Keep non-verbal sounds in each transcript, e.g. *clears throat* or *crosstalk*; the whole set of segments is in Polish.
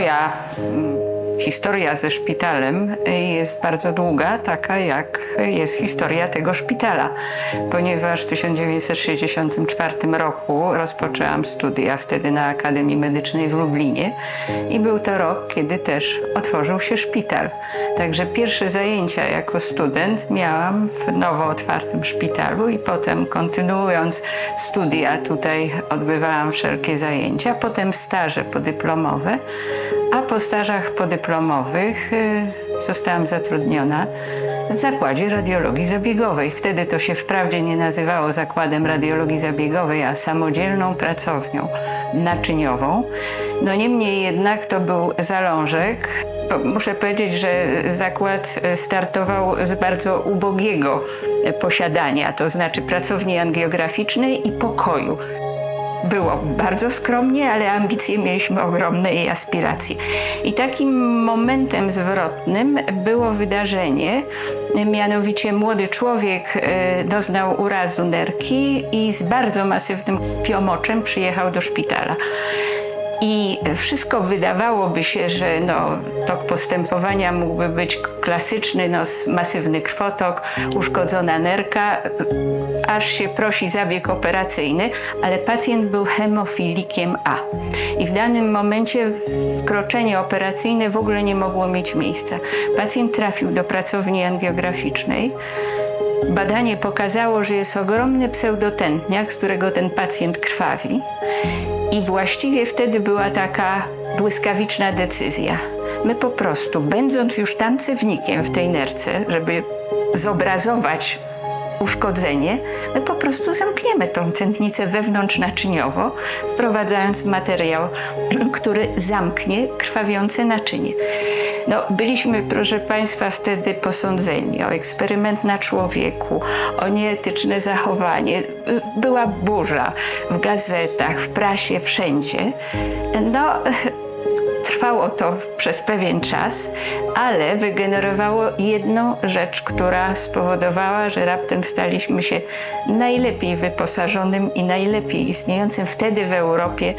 ya. Historia ze szpitalem jest bardzo długa, taka jak jest historia tego szpitala, ponieważ w 1964 roku rozpoczęłam studia wtedy na Akademii Medycznej w Lublinie i był to rok, kiedy też otworzył się szpital. Także pierwsze zajęcia jako student miałam w nowo otwartym szpitalu i potem kontynuując studia tutaj odbywałam wszelkie zajęcia, potem staże podyplomowe, a po stażach podyplomowych y, zostałam zatrudniona w Zakładzie Radiologii Zabiegowej. Wtedy to się wprawdzie nie nazywało Zakładem Radiologii Zabiegowej, a samodzielną pracownią naczyniową. No niemniej jednak to był zalążek. Muszę powiedzieć, że zakład y, startował z bardzo ubogiego y, posiadania, to znaczy pracowni angiograficznej i pokoju. Było bardzo skromnie, ale ambicje mieliśmy ogromne i aspiracje. I takim momentem zwrotnym było wydarzenie, mianowicie młody człowiek e, doznał urazu nerki i z bardzo masywnym fiomoczem przyjechał do szpitala. I wszystko wydawałoby się, że no, tok postępowania mógłby być klasyczny, no, masywny krwotok, uszkodzona nerka, aż się prosi zabieg operacyjny, ale pacjent był hemofilikiem A. I w danym momencie wkroczenie operacyjne w ogóle nie mogło mieć miejsca. Pacjent trafił do pracowni angiograficznej. Badanie pokazało, że jest ogromny pseudotętniak, z którego ten pacjent krwawi. I właściwie wtedy była taka błyskawiczna decyzja. My po prostu, będąc już tam cewnikiem w tej nerce, żeby zobrazować uszkodzenie, my po prostu zamkniemy tą tętnicę wewnątrznaczyniowo, wprowadzając materiał, *clears throat* który zamknie krwawiące naczynie. No, byliśmy, proszę Państwa, wtedy posądzeni o eksperyment na człowieku, o nieetyczne zachowanie. Była burza w gazetach, w prasie, wszędzie. No, Trwało to przez pewien czas, ale wygenerowało jedną rzecz, która spowodowała, że raptem staliśmy się najlepiej wyposażonym i najlepiej istniejącym wtedy w Europie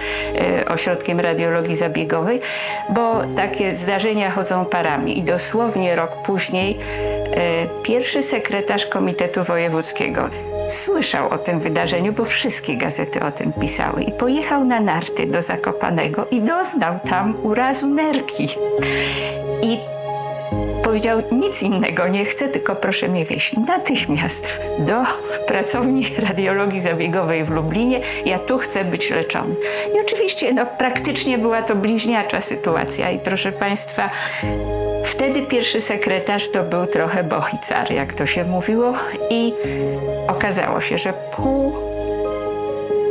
e, ośrodkiem radiologii zabiegowej, bo takie zdarzenia chodzą parami. I dosłownie rok później e, pierwszy sekretarz Komitetu Wojewódzkiego słyszał o tym wydarzeniu, bo wszystkie gazety o tym pisały i pojechał na narty do Zakopanego i doznał tam urazu nerki. I powiedział, nic innego nie chcę, tylko proszę mnie wieść natychmiast do pracowni radiologii zabiegowej w Lublinie. Ja tu chcę być leczony. I oczywiście no, praktycznie była to bliźniacza sytuacja i proszę Państwa, Wtedy pierwszy sekretarz to był trochę bohicar, jak to się mówiło, i okazało się, że pół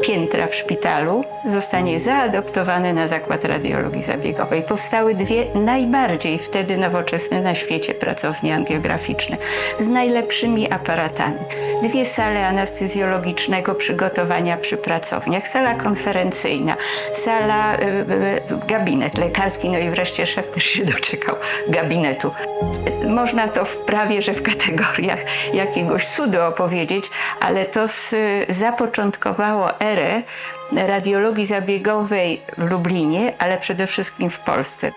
piętra w szpitalu zostanie zaadoptowane na zakład radiologii zabiegowej. Powstały dwie najbardziej wtedy nowoczesne na świecie pracownie angiograficzne z najlepszymi aparatami. Dwie sale anestezjologicznego przygotowania przy pracowniach, sala konferencyjna, sala, y, y, gabinet lekarski, no i wreszcie szef też się doczekał gabinetu. Można to w prawie, że w kategoriach jakiegoś cudu opowiedzieć, ale to zapoczątkowało erę radiologii zabiegowej w Lublinie, ale przede wszystkim w Polsce.